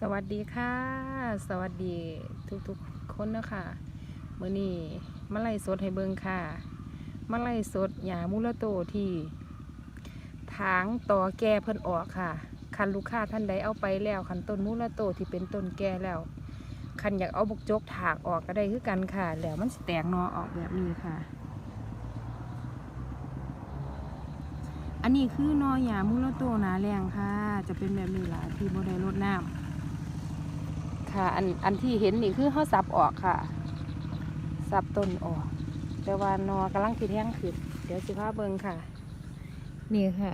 สวัสดีค่ะ สวัสดีทุกๆคนนะคะมื่อนี้มาไล่สดให้เบิงค่ะมาไล่สดหยามูลโตที่ถางต่อแก่เพิ่นออกค่ะ คันลูกค้าท่านใดเอาไปแล้ว คันต้นมูลโตที่เป็นต้นแก่แล้ว คันอยากเอาบกจกถากออกก็ได้คือกันค่ะ แล้วมันแตกนอออกแบบนี้ค่ะ อันนี้คือนอหยามูลโตหนาแรงค่ะ จะเป็นแบบนี้ล่ะที่บ่ได้รดน้ำ ค่ะ อันอันที่เห็นนี่คือเขาสับออกค่ะ สับต้นออก แต่ว่านอกำลังติดแห้งขึ้นเดี๋ยวสิพาเบิงค่ะ นี่ค่ะ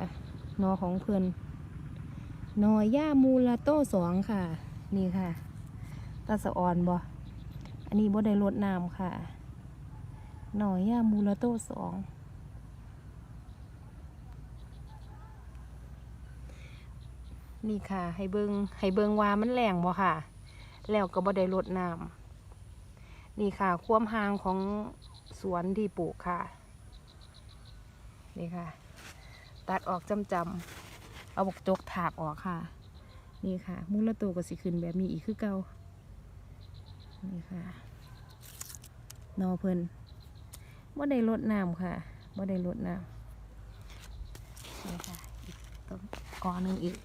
นอของเพื่อนนอย่ามูลาโต้สองค่ะ นี่ค่ะตาสะอ่อนบ่อันนี้บ่ได้รดน้ำค่ะหน่อย่ามูลาโต้สองนี่ค่ะ ให้เบิงให้เบิงว่ามันแรงบ่ค่ะ แล้วก็บ่ได้ลดน้ำนี่ค่ะ ความห่างของสวนที่ปลูกค่ะ นี่ค่ะ ตัดออกจำจำๆเอาบกจกถากออกค่ะ นี่ค่ะมูลตัวก็สิขึ้นแบบนี้อีกคือเก่านี่ค่ะนอเพิ่นบ่ได้ลดน้ำค่ะบ่ได้ลดน้ำนี่ค่ะอีกต้นกอหนึ่งอีก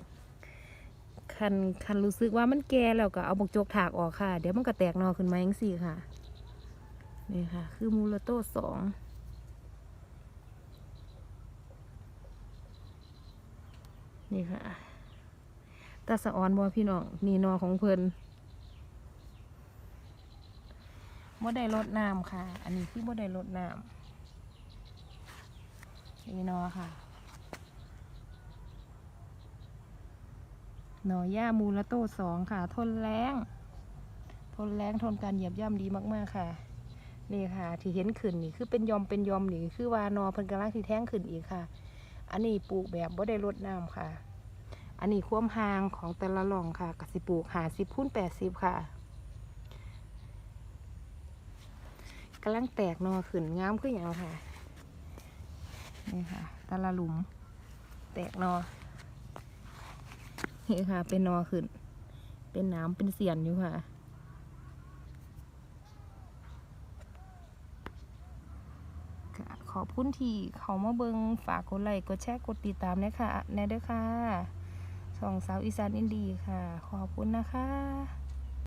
คันคันรู้สึกว่ามันแก่แล้วก็เอาบกจกถากออกค่ะ เดี๋ยวมันก็แตกนอขึ้นมาเองสี่ค่ะ นี่ค่ะ คือมูลโต้สองนี่ค่ะตาสะออนบัวพี่น้องนี่นอของเพิ่นบ่ได้ลดน้ำค่ะ อันนี้คือบ่ได้ลดน้ำนี่นอค่ะ หน่อย่ามูลโต้สองค่ะ ทนแรงทนแรงทนการเหยียบย่ำดีมากๆค่ะนี่ค่ะ ที่เห็นขึ้นนี่คือเป็นยอมเป็นยอมนี่คือวานอเพิ่นกำลังที่แท้งขึ้นอีกค่ะ อันนี้ปลูกแบบบ่ได้รดน้ำค่ะ อันนี้ควมหางของแต่ละหล่องค่ะกสิปลูกหาสิบพุ่นแปดสิบค่ะกำลังแตกนอขึ้นงามขึ้นอย่างค่ะนี่ค่ะแต่ละหลุม แตกนอ นี่ค่ะ เป็นนอขึ้น เป็นน้ำเป็นเสียนอยู่ค่ะ ขอบคุณที่เขามาเบิงฝากกดไลค์กดแชร์กดติดตามนะคะแน่เด้อค่ะสองสาวอีสานอินดีค่ะ ขอบคุณนะคะ